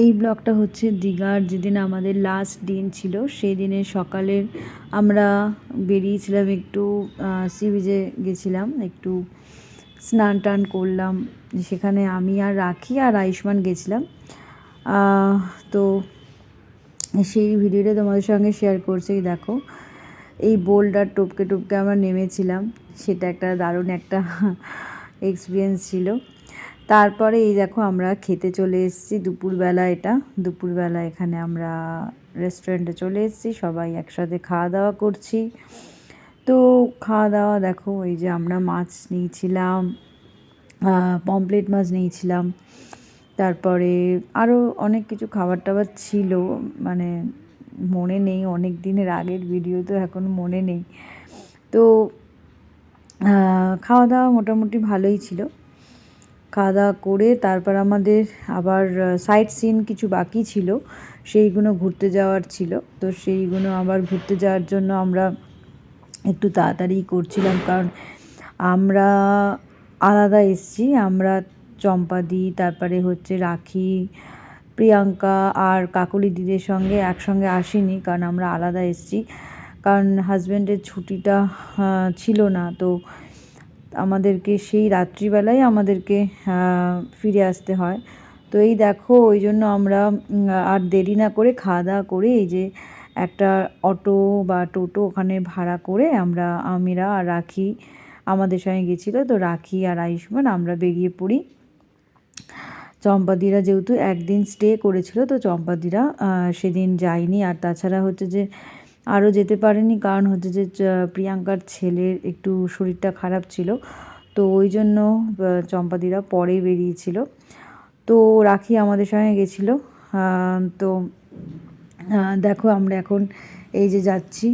এই ব্লগটা হচ্ছে দীঘার যেদিন আমাদের লাস্ট দিন ছিল, সেই দিনের সকালের আমরা বেরিয়েছিলাম একটু সি বিচে গেছিলাম, একটু স্নান টান করলাম, সেখানে আমি আর রাখি আর আয়ুষ্মান গেছিলাম। তো সেই ভিডিওটা তোমাদের সঙ্গে শেয়ার করছি, দেখো। এই বোল্ডার টপকে টপকে আমরা নেমেছিলাম, সেটা একটা দারুণ একটা এক্সপিরিয়েন্স ছিল। তারপরে এই দেখো আমরা খেতে চলে এসেছি দুপুরবেলা এটা। দুপুরবেলা এখানে আমরা রেস্টুরেন্টে চলে এসেছি, সবাই একসাথে খাওয়া দাওয়া করছি। তো খাওয়া দাওয়া দেখো, এই যে আমরা মাছ নিয়েছিলাম পমপ্লেট মাছ নিয়েছিলাম। তারপরে আরও অনেক কিছু খাবার টাবার ছিল মানে মনে নেই, অনেক দিনের আগের ভিডিও তো এখন মনে নেই। তো খাওয়া দাওয়া মোটামুটি ভালোই ছিল। খাওয়া দাওয়া করে তারপর আমাদের আবার সাইট সিন কিছু বাকি ছিল, সেইগুলো ঘুরতে যাওয়ার ছিল। তো সেইগুলো আবার ঘুরতে যাওয়ার জন্য আমরা একটু তাড়াতাড়ি করছিলাম, কারণ আমরা আলাদা এসছি। আমরা চম্পাদি, তারপরে হচ্ছে রাখি, প্রিয়াঙ্কা আর কাকলি দিদির সঙ্গে একসঙ্গে আসিনি, কারণ আমরা আলাদা এসছি। কারণ হাজব্যান্ডের ছুটিটা ছিল না, তো আমাদেরকে সেই রাত্রিবেলায় আমাদেরকে ফিরে আসতে হয়। তো এই দেখো, ওই জন্য আমরা আর দেরি না করে খাওয়া দাওয়া করে এই যে একটা অটো বা টোটো ওখানে ভাড়া করে আমরা, আমিরা আর রাখি আমাদের সঙ্গে গেছিল। তো রাখি আর আয়ুষ্মান আমরা বেরিয়ে পড়ি। চম্পাদিরা যেহেতু একদিন স্টে করেছিল, তো চম্পাদিরা সেদিন যায়নি। আর তাছাড়া হচ্ছে যে আরও যেতে পারেনি। কারণ হচ্ছে যে প্রিয়াঙ্কার ছেলের একটু শরীরটা খারাপ ছিল। তো ওই জন্য চম্পাদিরা পরে বেরিয়েছিল। তো রাখি আমাদের সঙ্গে গেছিল। তো দেখো আমরা এখন এই যে যাচ্ছি।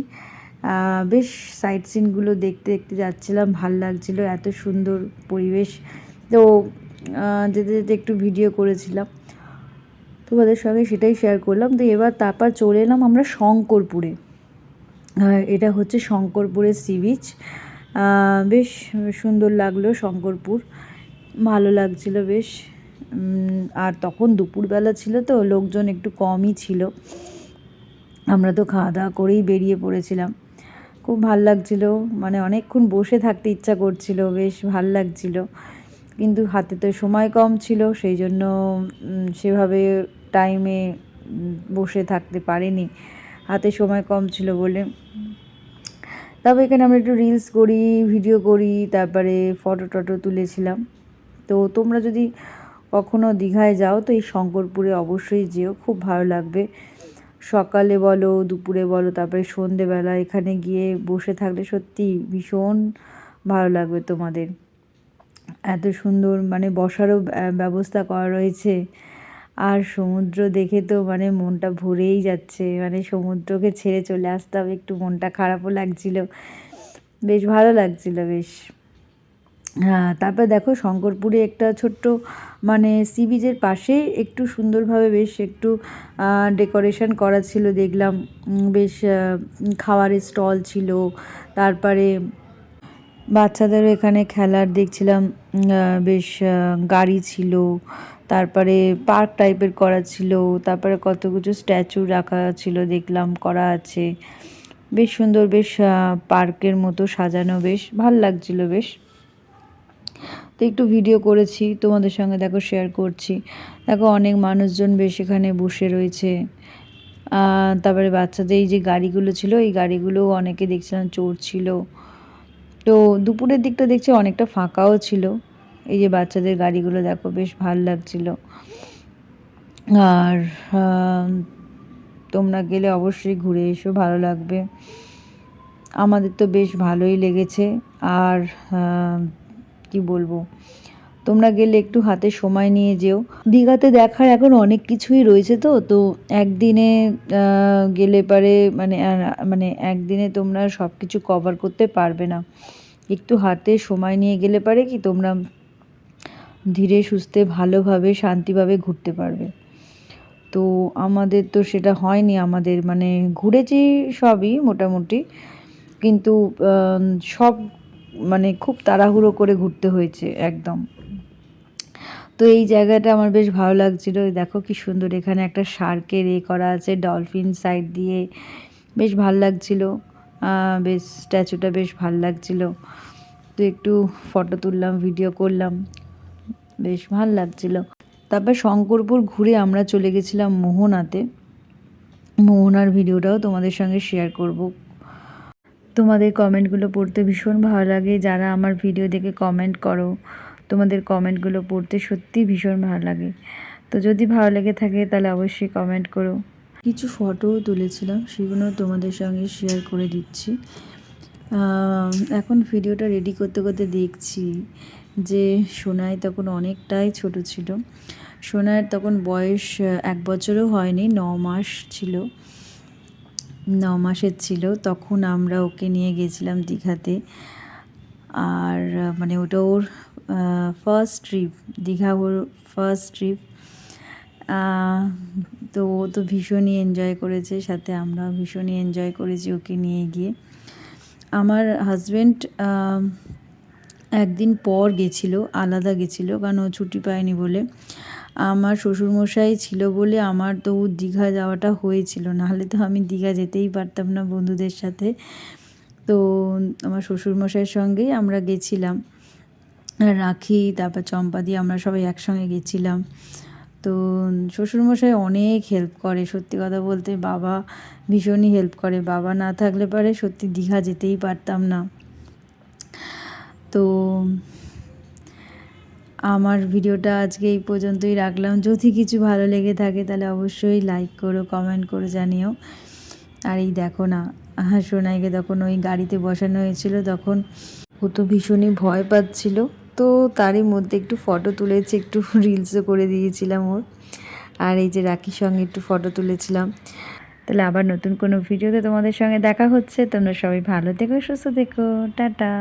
বেশ সাইট সিনগুলো দেখতে দেখতে যাচ্ছিলাম। ভালো লাগছিল, এত সুন্দর পরিবেশ। তো যেতে যেতে একটু ভিডিও করেছিলাম। তোমাদের সঙ্গে সেটাই শেয়ার করলাম। তো এবার তারপর চলে এলাম আমরা শঙ্করপুরে। এটা হচ্ছে শঙ্করপুরের সি বিচ বেশ সুন্দর লাগল শঙ্করপুর। ভালো লাগছিল বেশ। আর তখন দুপুরবেলা ছিল তো, লোকজন একটু কমই ছিল। আমরা তো খাওয়া দাওয়া করেই বেরিয়ে পড়েছিলাম। খুব ভালো লাগছিল মানে অনেকক্ষণ বসে থাকতে ইচ্ছা করছিল, বেশ ভালো লাগছিল। কিন্তু হাতে তো সময় কম ছিল, সেই জন্য সেভাবে টাইমে বসে থাকতে পারিনি। হাতে সময় কম ছিল বলে। তবে এখানে আমরা একটু রিলস করি ভিডিও করি, তারপরে ফটো টটো তুলেছিলাম। তো তোমরা যদি কখনো দীঘায় যাও, তো এই শঙ্করপুরে অবশ্যই যেও, খুব ভালো লাগবে। সকালে বলো, দুপুরে বলো, তারপরে সন্ধেবেলা এখানে গিয়ে বসে থাকলে সত্যি ভীষণ ভালো লাগবে তোমাদের। এত সুন্দর মানে বসারও ব্যবস্থা করা রয়েছে। আর সমুদ্র দেখে তো মানে মনটা ভরেই যাচ্ছে। মানে সমুদ্রকে ছেড়ে চলে আসতে হবে, একটু মনটা খারাপও লাগছিল। বেশ ভালো লাগছিল, বেশ। হ্যাঁ তারপর দেখো শঙ্করপুরে একটা ছোট্ট মানে সি বিচের পাশে একটু সুন্দরভাবে বেশ একটু ডেকোরেশন করা ছিল, দেখলাম। বেশ খাওয়ারের স্টল ছিল। তারপরে বাচ্চাদেরও এখানে খেলার দেখছিলাম। বেশ গাড়ি ছিল। তারপরে পার্ক টাইপের করা ছিল, তারপরে কত কিছু স্ট্যাচু রাখা ছিল দেখলাম, করা আছে। বেশ সুন্দর, বেশ পার্কের মতো সাজানো, বেশ ভালো লাগছিল, বেশ। তো একটু ভিডিও করেছি, তোমাদের সঙ্গে দেখো শেয়ার করছি। দেখো অনেক মানুষজন বেশ এখানে বসে রয়েছে। তারপরে বাচ্চাদের এই যে গাড়িগুলো ছিল, এই গাড়িগুলো অনেকে দেখছিলাম চড়ছিল। তো দুপুরের দিকটা দেখছি অনেকটা ফাঁকাও ছিল। এই যে বাচ্চাদের গাড়িগুলো দেখো, বেশ ভালো লাগছিল। আর তোমরা গেলে অবশ্যই ঘুরে এসো, ভালো লাগবে। আমাদের তো বেশ ভালোই লেগেছে। আর কি বলব, তোমরা গেলে একটু হাতে সময় নিয়ে যেও। দীঘাতে দেখার এখন অনেক কিছুই রয়েছে তো তো একদিনে গেলে পারে মানে মানে একদিনে তোমরা সব কিছু কভার করতে পারবে না। একটু হাতে সময় নিয়ে গেলে পারে কি, তোমরা ধীরে সুস্থে, ভালোভাবে, শান্তিভাবে ঘুরতে পারবে। তো আমাদের তো সেটা হয়নি, আমাদের মানে ঘুরেছি সবই মোটামুটি। কিন্তু সব মানে খুব তাড়াহুড়ো করে ঘুরতে হয়েছে একদম। তো এই জায়গাটা আমার বেশ ভালো লাগছিল। দেখো কি সুন্দর এখানে একটা শার্কের এ করা আছে, ডলফিন সাইড দিয়ে। বেশ ভালো লাগছিল। বেশ, স্ট্যাচুটা বেশ ভালো লাগছিল। তো একটু ফটো তুললাম, ভিডিও করলাম। বেশ ভালো লাগছিল। তারপর শঙ্করপুর ঘুরে আমরা চলে গেছিলাম মোহনাতে। মোহনার ভিডিওটাও তোমাদের সঙ্গে শেয়ার করব। তোমাদের কমেন্টগুলো পড়তে ভীষণ ভালো লাগে। যারা আমার ভিডিও দেখে কমেন্ট করো, তোমাদের কমেন্টগুলো পড়তে সত্যি ভীষণ ভালো লাগে। তো যদি ভালো লেগে থাকে তাহলে অবশ্যই কমেন্ট করো। কিছু ফটোও তুলেছিলাম, সেগুলো তোমাদের সঙ্গে শেয়ার করে দিচ্ছি। এখন ভিডিওটা রেডি করতে করতে দেখছি। যে সোনাই তখন অনেকটাই ছোট ছিল। সোনার তখন বয়স এক বছরও হয়নি, ন মাস ছিল। ন মাসের ছিল, তখন আমরা ওকে নিয়ে গেছিলাম দীঘাতে। আর মানে ওটা ওর ফার্স্ট ট্রিপ দীঘা ওর ফার্স্ট ট্রিপ তো ও তো ভীষণই এনজয় করেছে, সাথে আমরা ভীষণই এনজয় করেছি ওকে নিয়ে গিয়ে। আমার হাজব্যান্ড একদিন পর গেছিল, আলাদা গেছিল, কারণ ও ছুটি পায়নি বলে। আমার শ্বশুরমশাই ছিল বলে আমার তো দীঘা যাওয়াটা হয়েছিল, নাহলে তো আমি দীঘা যেতেই পারতাম না বন্ধুদের সাথে। তো আমার শ্বশুরমশাইয়ের সঙ্গেই আমরা গেছিলাম। রাখি, তারপর চম্পা দিয়ে আমরা সবাই একসঙ্গে গেছিলাম। তো শ্বশুরমশাই অনেক হেল্প করে, সত্যি কথা বলতে বাবা ভীষণই হেল্প করে। বাবা না থাকলে পারে সত্যি দীঘা যেতেই পারতাম না। তো আমার ভিডিওটা আজকে এই পর্যন্তই রাখলাম। যদি কিছু ভালো লেগে থাকে তাহলে অবশ্যই লাইক করো কমেন্ট করে জানিও। আর এই দেখো না হ্যাঁ সোনাইকে তখন ওই গাড়িতে বসানো হয়েছিল, তখন ও তো ভীষণই ভয় পাচ্ছিল। তো তারই মধ্যে একটু ফটো তুলেছি, একটু রিলসও করে দিয়েছিলাম ওর। আর এই যে রাখির সঙ্গে একটু ফটো তুলেছিলাম। তাহলে আবার নতুন কোনো ভিডিওতে তোমাদের সঙ্গে দেখা হচ্ছে। তোমরা সবাই ভালো থেকো, সুস্থ থেকো। টাটা।